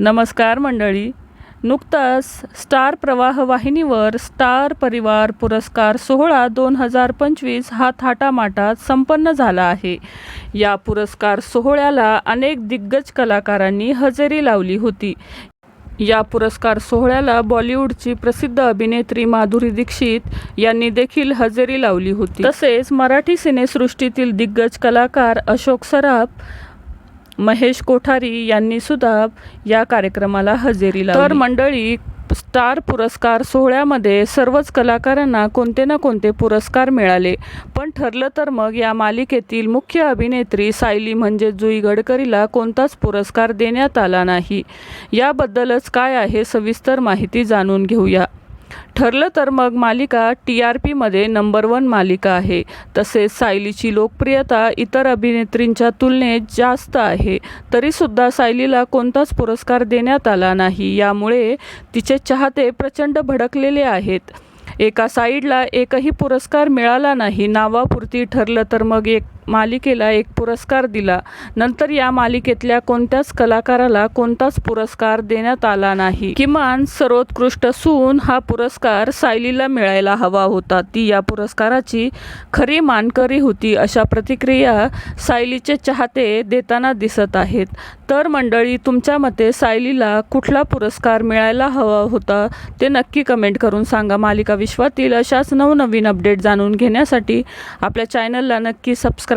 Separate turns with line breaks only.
नमस्कार मंडळी. नुकताच स्टार प्रवाह वाहिनीवर स्टार परिवार पुरस्कार सोहळा दोन हजार पंचवीस हा थाटामाटात संपन्न झाला आहे. या पुरस्कार सोहळ्याला अनेक दिग्गज कलाकारांनी हजेरी लावली होती. या पुरस्कार सोहळ्याला बॉलिवूडची प्रसिद्ध अभिनेत्री माधुरी दीक्षित यांनी देखील हजेरी लावली होती. तसेच मराठी सिनेसृष्टीतील दिग्गज कलाकार अशोक सराफ महेश कोठारी यांनी सुद्धा या कार्यक्रमाला हजेरी लावली. तर मंडळी स्टार पुरस्कार सोहळ्यामध्ये सर्वच कलाकारांना कोणते ना कोणते पुरस्कार मिळाले. पण ठरलं तर मग या मालिकेतील मुख्य अभिनेत्री सायली म्हणजे जुई गडकरीला कोणताच पुरस्कार देण्यात आला नाही. याबद्दलच काय आहे सविस्तर माहिती जाणून घेऊया. ठरलं तर मग मालिका टी आर पीमध्ये नंबर वन मालिका आहे. तसेच सायलीची लोकप्रियता इतर अभिनेत्रींच्या तुलनेत जास्त आहे. तरीसुद्धा सायलीला कोणताच पुरस्कार देण्यात आला नाही. यामुळे तिचे चाहते प्रचंड भडकलेले आहेत. एका साईडला एकही पुरस्कार मिळाला नाही. नावापुरती ठरलं तर मग एक मालिकेला एक पुरस्कार दिला. नंतर या मालिकेतल्या कोणत्याच कलाकाराला कोणताच पुरस्कार देण्यात आला नाही. किमान सर्वोत्कृष्ट सून हा पुरस्कार सायलीला मिळायला हवा होता. ती या पुरस्काराची खरी मानकरी होती अशा प्रतिक्रिया सायलीचे चाहते देताना दिसत आहेत. तर मंडळी तुमच्या मते सायलीला कुठला पुरस्कार मिळायला हवा होता ते नक्की कमेंट करून सांगा. मालिका विश्वातील अशाच नवनवीन अपडेट जाणून घेण्यासाठी आपल्या चॅनलला नक्की सबस्क्राईब